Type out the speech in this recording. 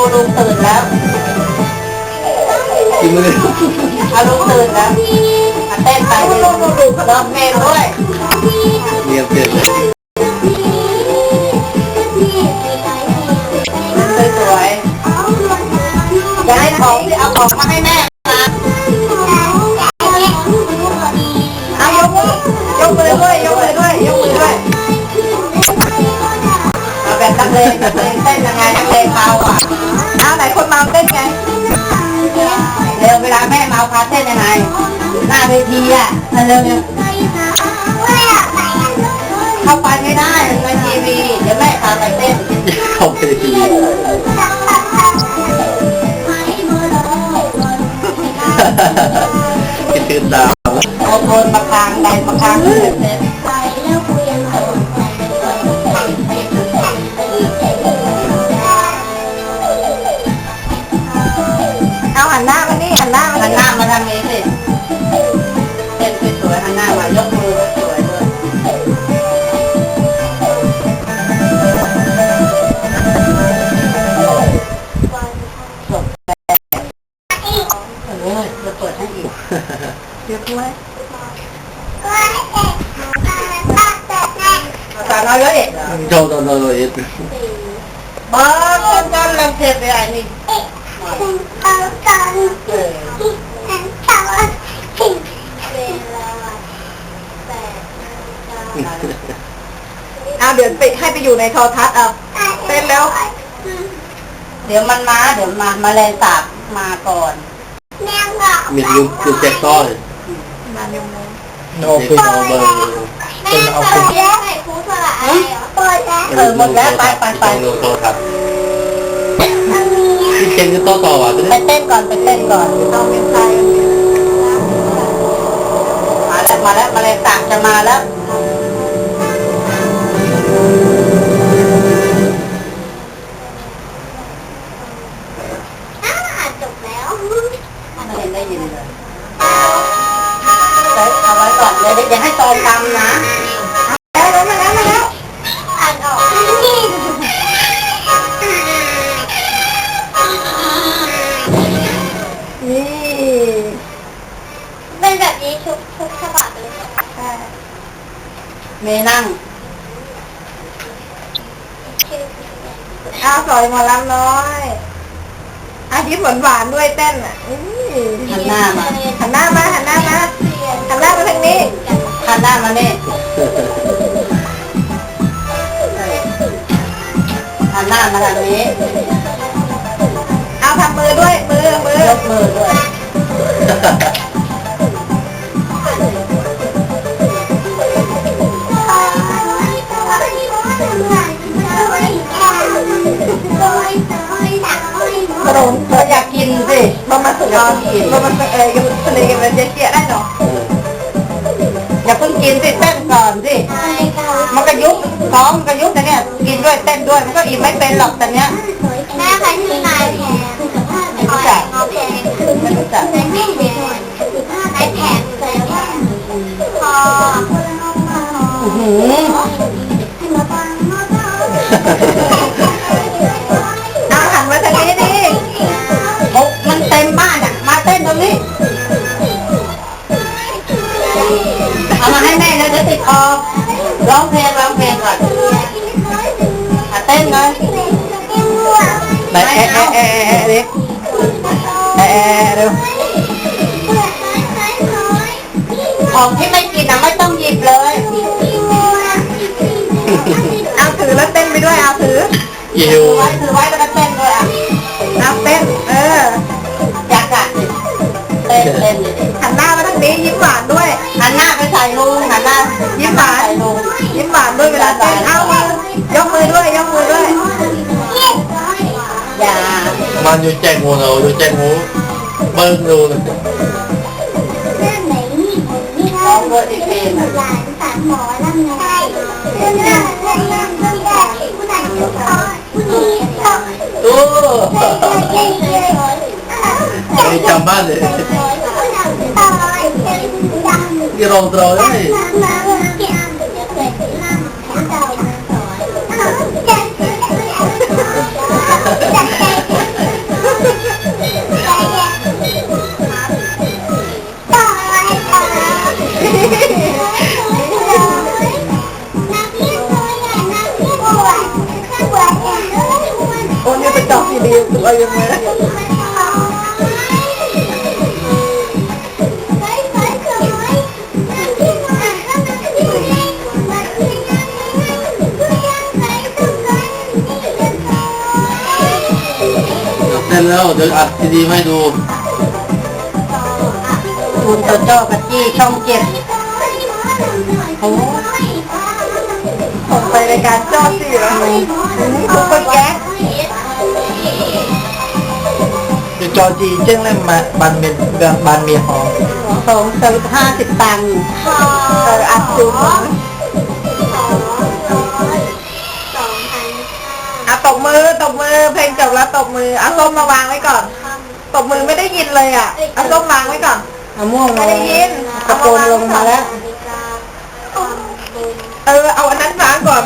ดูลุงตื่นแล้วกินมือเอาลุงตื่นแล้วมาเต้นไปดูดูดูดูร้องเพลงด้วยเนียนเปลี่ยนเลยสวยๆอย่าให้ของที่เอาของมาให้แม่มาเอายกมือยกมือด้วยยกมือ นักเลงนักเลงเต้นยังไงนักเลงเมาอะเอาไหนคนเมาเต้นไงเร็วเวลาแม่เมาพาเต้นยังไงหน้าเวทีอะเร็วเร็วเข้าไปไม่ได้ในทีวีเดี๋ยวแม่พาไปเต้นเข้าไปในทีวีคิดถึงดาวโอโทนมาคางใดมาคางเต้น เรียบร้อยสาวน้อยร้อยเอ็ดเหรอโดนโดนโดนโดนเอ็ดบ้าคนกันลำเทปไปไอ้นี่เออเอาเดี๋ยวไปให้ไปอยู่ในโทรทัศน์เอาเต้นแล้ว เดี๋ยวมันมา เดี๋ยวมา มาแรงสาบมาก่อนมีลืมลืมแจกต้อย มาเร็ว เลยโอ้เป็นเอาเบอร์เป็นเอาเป็นเออหมดแล้วไปไปไปต้องลงโทรทัศน์ที่เชนก็ต่อต่อว่ะไปเต้นก่อนไปเต้นก่อนเอาเป็นใครมาแล้วมาแล้วมาแรงสาบจะมาแล้วไม่เห็นได้ยินเลย เอาไว้ก่อนเลยอย่าให้ตอนตำนะมาแล้วมาแล้วมาแล้วอ่านออกนี่เป็นแบบนี้ทุกทุกฉบับเลยแค่เมนั่งอ้าวสอยหมาล้ำน้อยอายิ้มหวานหวานๆด้วยเต้นอะหันหน้ามาหันหน้ามาหันหน้ามา หันหน้ามาทางนี้หันหน้ามาเนี่ยหันหน้ามาทางนี้ เอาทำมือด้วย มือมือยกมือด้วย กินสิมามาสุดยอดมามาเออยังทะเลกันเลยเจ๊เจี๊ยได้เนาะอย่าเพิ่งกินสิเต้นก่อนสิมันก็ยุบท้องมันก็ยุบแต่เนี้ยกินด้วยเต้นด้วยมันก็อิ่มไม่เป็นหรอกแต่เนี้ยแม่ใครชื่อนายแพงไม่รู้จักเอาแพงไม่รู้จักเป็นไม่แพงนายแพงเลยว่าพออื้อหือ เอามาให้แม่เลยจะติดคอร้องเพลงร้องเพลงก่อนอะเต้นเลยไปแอะแอะแอะแอะดิแอะแอะเร็วของที่ไม่กินนะไม่ต้องหยิบเลย เอาถือแล้วเต้นไปด้วยเอาถือยิวถือไว้แล้วก็ มือด้วย ยกมือด้วย อย่า มันอยู่แจกงูเราอยู่แจกงูเบิ้งดูเลย ร้องด้วยอีกเพลงอ่ะ หลานสามหมอลำไยเรื่องเรื่องเรื่องเรื่องเรื่องแรกผู้ชายผู้ชายผู้หญิงผู้ชาย โอ้ไม่จำบ้านเลยที่รองตรอเลย โอ้นี่เป็นจอกที่ดีตัวยังไงเต้นแล้วเดี๋ยวอัดซีดีให้ดู คุณโจโจ้กับจี้ช่องเจ็ดโอ้ผมไปรายการจ้อสี่แล้วผมไปแก๊ส อจีเจ้งเล่มมาบันเมนบันเมียฮองสองสามห้าสิบตังค์เอออัดซูมอะตบมือตบมือเพลงจบแล้วตบมือเอาส้มมาวางไว้ก่อนตบมือไม่ได้ยินเลยอะเอาส้มวางไว้ก่อนเอาม่วงไม่ได้ยินตะโกนลงมาแล้ว เออเอาอันนั้นวางก่อน